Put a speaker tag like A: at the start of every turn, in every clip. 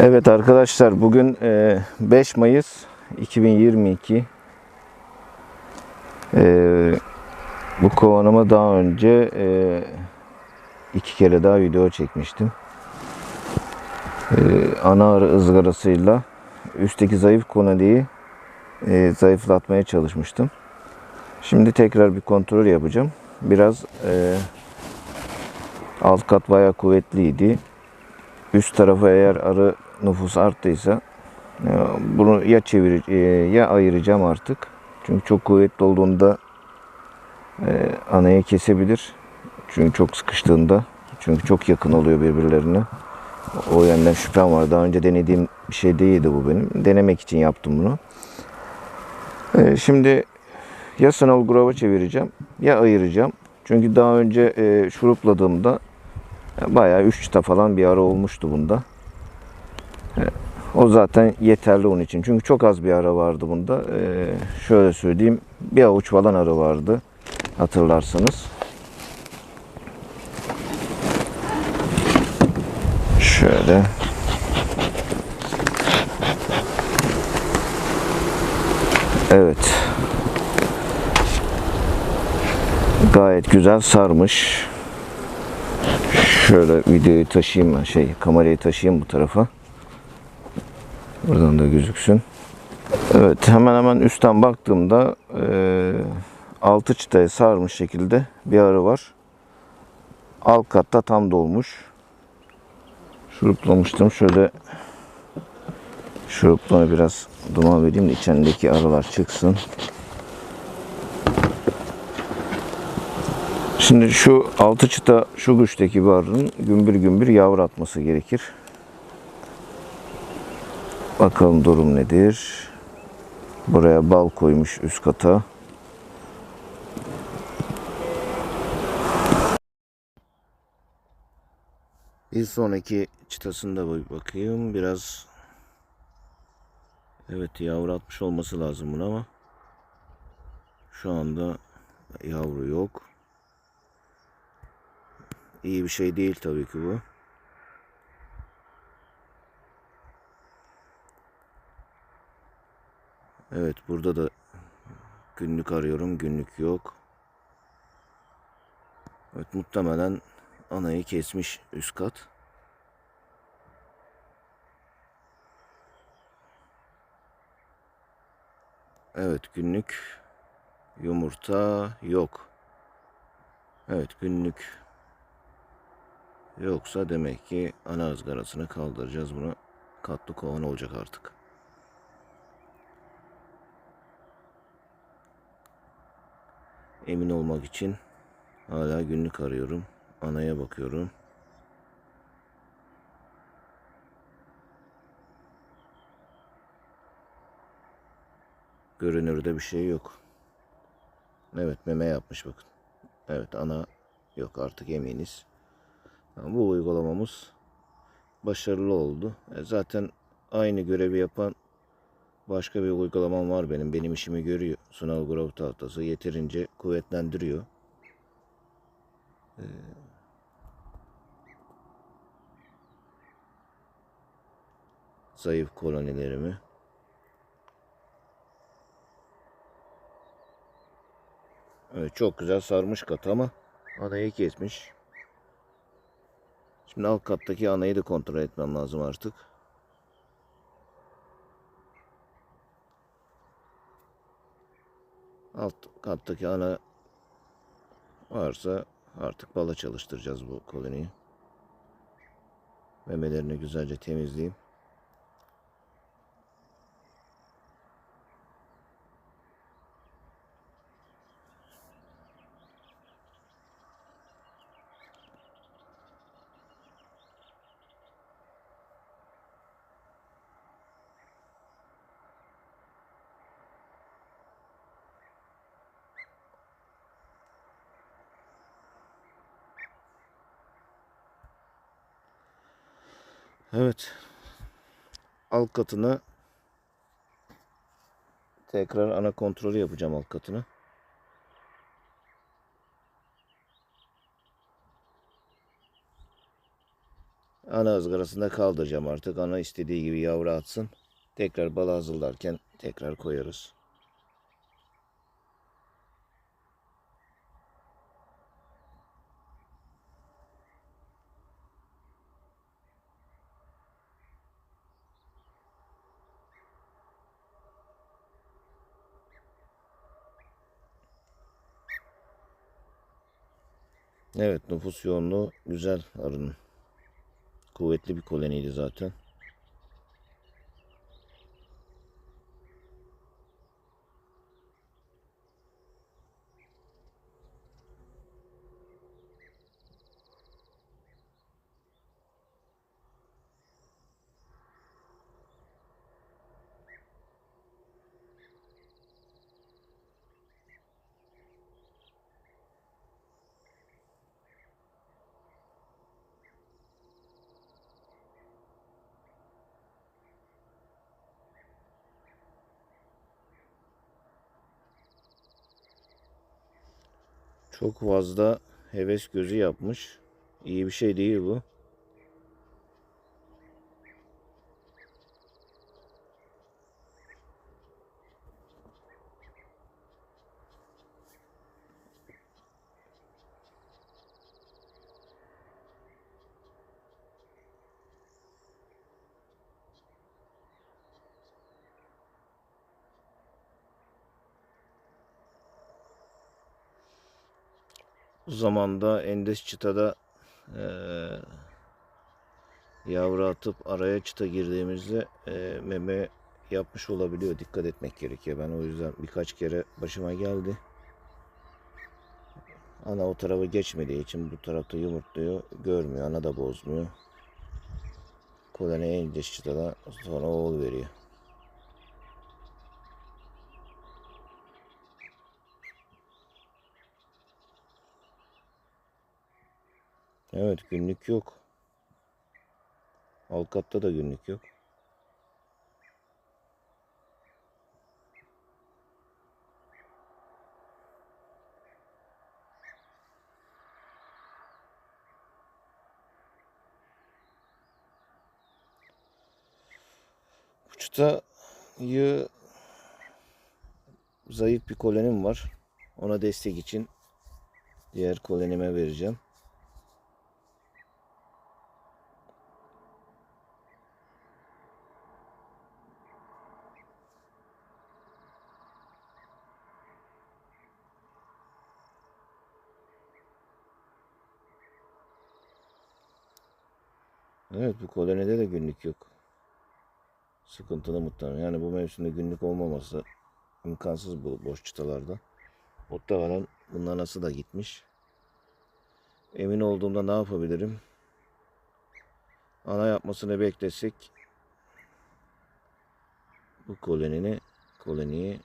A: Evet arkadaşlar bugün e, 5 Mayıs 2022 E, bu kovanıma daha önce e, iki kere daha video çekmiştim. E, ana arı ızgarasıyla üstteki zayıf konadiyi e, zayıflatmaya çalışmıştım. Şimdi tekrar bir kontrol yapacağım. Biraz e, alt kat bayağı kuvvetliydi üst tarafa eğer arı nüfus arttıysa e, bunu ya çevir e, ya ayıracağım artık. Çünkü çok kuvvetli olduğunda e, anayı kesebilir. Çünkü çok sıkıştığında çünkü çok yakın oluyor birbirlerine. O yönden şüphem var. Daha önce denediğim bir şey değildi bu benim. Denemek için yaptım bunu. Şimdi ya sınav grava çevireceğim ya ayıracağım. Çünkü daha önce şurupladığımda Bayağı 3 çıta falan bir ara olmuştu bunda. E, O zaten yeterli onun için. Çünkü çok az bir ara vardı bunda. E, şöyle söyleyeyim. Bir avuç falan arı vardı. Hatırlarsanız. Şöyle. Evet. Gayet güzel sarmış. Şöyle videoyu taşıyayım şey kamerayı taşıyayım bu tarafa. Buradan da gözüksün. Evet hemen hemen üstten baktığımda e, altı çıtaya sarmış şekilde bir arı var. Alt katta tam dolmuş. Şuruplamıştım. Şöyle şuruplama biraz duman vereyim de içindeki arılar çıksın. Şimdi şu altı çıta şu güçteki bir arının gümbür gümbür yavru atması gerekir. Bakalım durum nedir? Buraya bal koymuş üst kata. Bir sonraki çıtasında bakayım. Biraz evet yavru atmış olması lazım buna ama şu anda yavru yok. İyi bir şey değil tabii ki bu. Evet burada da günlük arıyorum. Günlük yok. Evet muhtemelen anayı kesmiş üst kat. Evet günlük yumurta yok. Evet günlük Yoksa demek ki ana ızgarasını kaldıracağız. Bunu katlı kovan olacak artık. Emin olmak için hala günlük arıyorum. Anaya bakıyorum. Görünürde bir şey yok. Evet meme yapmış bakın. Evet ana yok artık eminiz. Bu uygulamamız başarılı oldu. E, zaten aynı görevi yapan başka bir uygulamam var benim. Benim işimi görüyor. Sunal Grove tahtası yeterince kuvvetlendiriyor. E, zayıf kolonilerimi. Evet, çok güzel sarmış kat ama adayı kesmiş. Şimdi alt kattaki anayı da kontrol etmem lazım artık. Alt kattaki ana varsa artık bala çalıştıracağız bu koloniyi. Memelerini güzelce temizleyeyim. Evet. Alt katını tekrar ana kontrolü yapacağım alt katını. Ana ızgarasında kaldıracağım artık. Ana istediği gibi yavru atsın. Tekrar balı hazırlarken tekrar koyarız. Evet nüfus yoğunluğu güzel arının. Kuvvetli bir koloniydi zaten. Çok fazla heves gözü yapmış. İyi bir şey değil bu. Zamanda Endes çıtada eee, yavru atıp araya çıta girdiğimizde eee, meme yapmış olabiliyor. Dikkat etmek gerekiyor. Ben o yüzden birkaç kere başıma geldi. Ana o tarafa geçmediği için bu tarafta yumurtluyor. Görmüyor. Ana da bozmuyor. Koloni Endes çıtada sonra oğul veriyor. Evet günlük yok. Alkat'ta da günlük yok. Bu çıtayı zayıf bir kolonim var. Ona destek için diğer kolonime vereceğim. Evet bu kolonide de günlük yok. Sıkıntılı muhtemelen. Yani bu mevsimde günlük olmaması imkansız bu boş çıtalarda. Muhtemelen bunlar nasıl da gitmiş. Emin olduğumda ne yapabilirim? Ana yapmasını beklesek bu kolonini koloniyi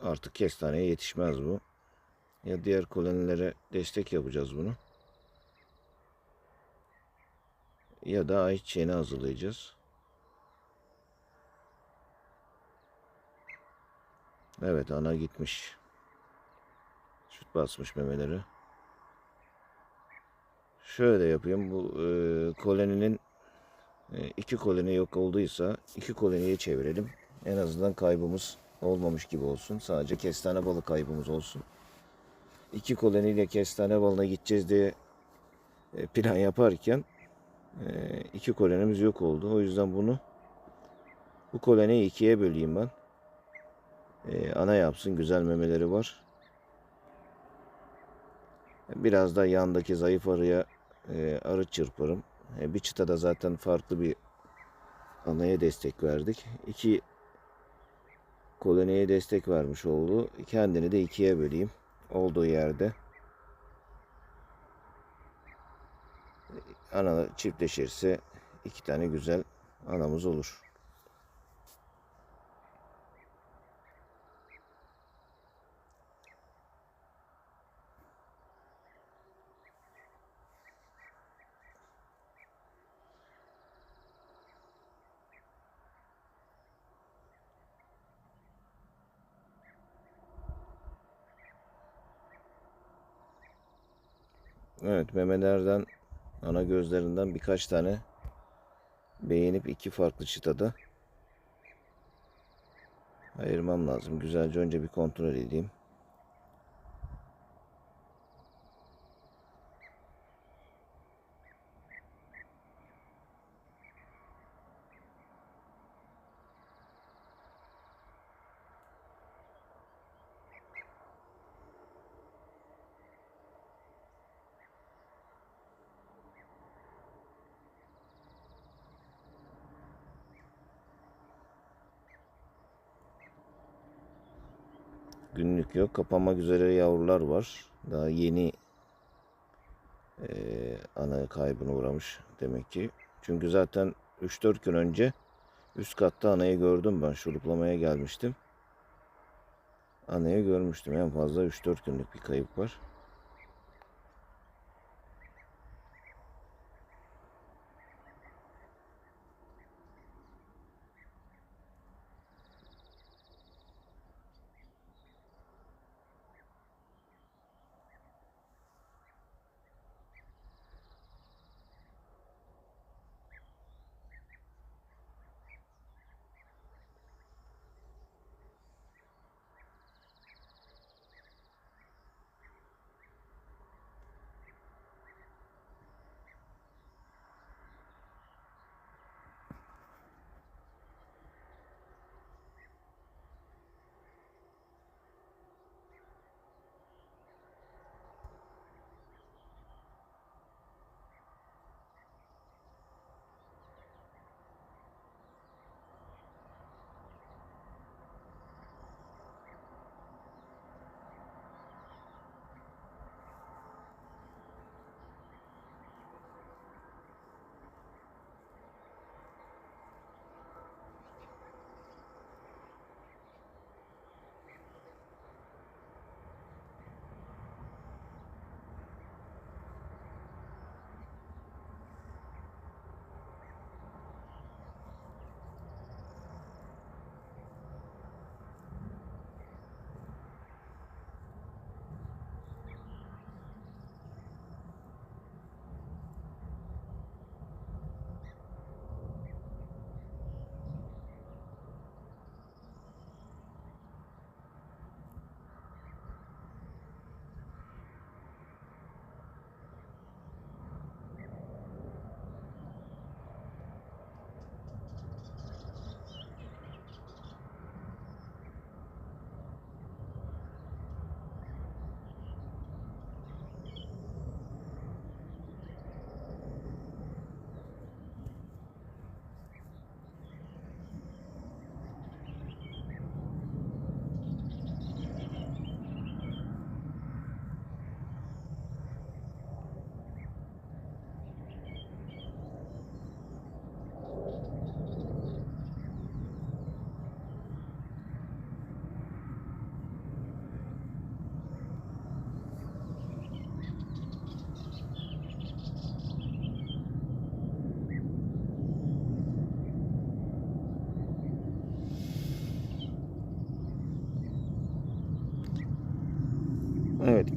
A: artık kestaneye yetişmez bu. Ya diğer kolonilere destek yapacağız bunu. Ya da ayçiçeğini hazırlayacağız. Evet ana gitmiş. Süt basmış memeleri. Şöyle yapayım. Bu e, koloninin e, iki koloni yok olduysa iki koloniye çevirelim. En azından kaybımız olmamış gibi olsun. Sadece kestane balı kaybımız olsun. İki koloniyle kestane balına gideceğiz diye e, plan yaparken iki kolonimiz yok oldu. O yüzden bunu bu koloniyi ikiye böleyim ben. E, ana yapsın. Güzel memeleri var. Biraz da yandaki zayıf arıya e, arı çırparım. E, bir çıtada zaten farklı bir anaya destek verdik. İki koloniye destek vermiş oldu. Kendini de ikiye böleyim. Olduğu yerde. analı çiftleşirse iki tane güzel anamız olur. Evet memelerden ana gözlerinden birkaç tane beğenip iki farklı çıtada ayırmam lazım. Güzelce önce bir kontrol edeyim. Günlük yok. Kapanmak üzere yavrular var. Daha yeni eee ana kaybına uğramış demek ki. Çünkü zaten 3-4 gün önce üst katta anayı gördüm ben. Şuruplamaya gelmiştim. Anayı görmüştüm. En fazla 3-4 günlük bir kayıp var.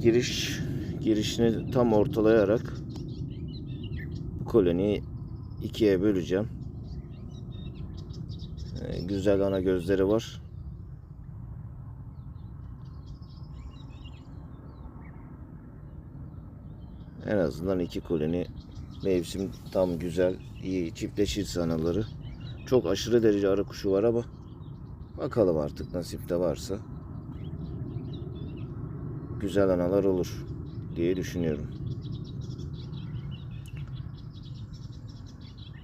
A: Giriş girişini tam ortalayarak bu koloniyi ikiye böleceğim. Ee, güzel ana gözleri var. En azından iki koloni mevsim tam güzel iyi çiftleşirse anaları. Çok aşırı derece arı kuşu var ama bakalım artık nasipte varsa güzel analar olur diye düşünüyorum.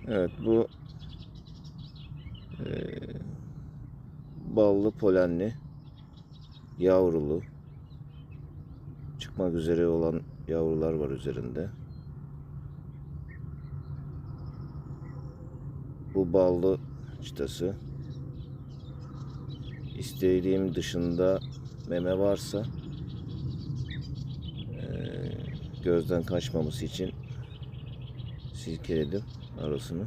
A: Evet bu eee, ballı polenli yavrulu çıkmak üzere olan yavrular var üzerinde. Bu ballı çıtası. İstediğim dışında meme varsa gözden kaçmaması için silkeledim arasını.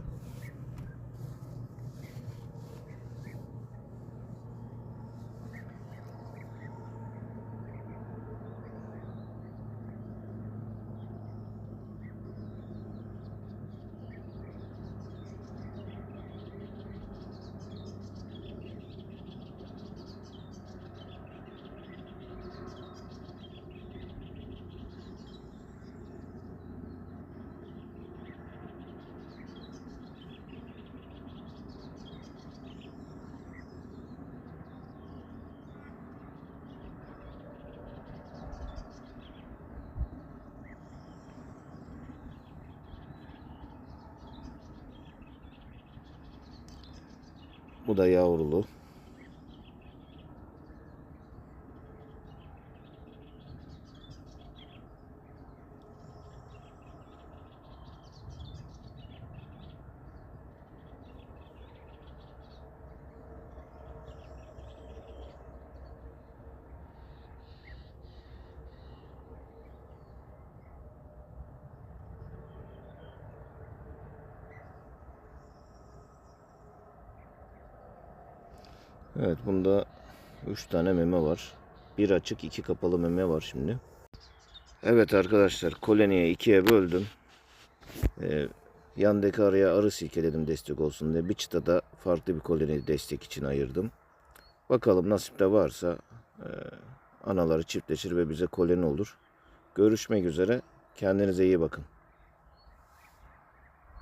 A: Bu da yavrulu. Evet bunda 3 tane meme var. Bir açık iki kapalı meme var şimdi. Evet arkadaşlar koloniye ikiye böldüm. Ee, yandaki araya arı silkeledim destek olsun diye. Bir çıta da farklı bir koloni destek için ayırdım. Bakalım nasipte varsa e, anaları çiftleşir ve bize koloni olur. Görüşmek üzere. Kendinize iyi bakın.